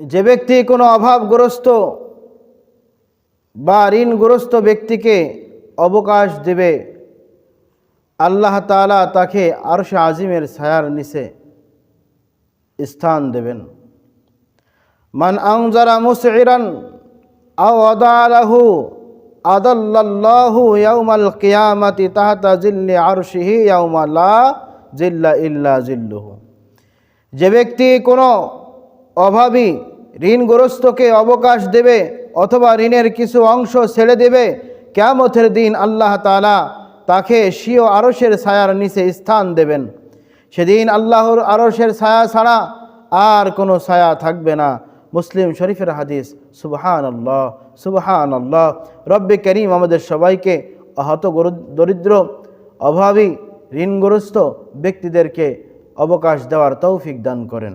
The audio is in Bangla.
যে ব্যক্তি কোনো অভাবগ্রস্ত বা ঋণগ্রস্ত ব্যক্তিকে অবকাশ দেবে, আল্লাহ তালা তাকে আরশে আজিমের ছায়ার নিচে স্থান দেবেন। মান আংজারা মুসইরান আও আদালাহু আদাল্লাল্লাহু ইয়াউমাল কিয়ামাতি তাহতা জিল্লি আরশিহি ইয়াউমা জিল্লা ইল্লা জিল্লুহু। যে ব্যক্তি কোনো অভাবী ঋণগ্রস্তকে অবকাশ দেবে অথবা ঋণের কিছু অংশ ছেড়ে দেবে, কেয়ামতের দিন আল্লাহ তালা তাকে স্বীয় আরশের ছায়ার নিচে স্থান দেবেন। সেদিন আল্লাহর আরশের ছায়া ছাড়া আর কোনো ছায়া থাকবে না। মুসলিম শরীফের হাদিস সুবহান আল্লাহ সুবহান আল্লাহ রব্বে করিম আমাদের সবাইকে আহত দরিদ্র, অভাবী, ঋণগ্রস্ত ব্যক্তিদেরকে অবকাশ দেওয়ার তৌফিক দান করেন।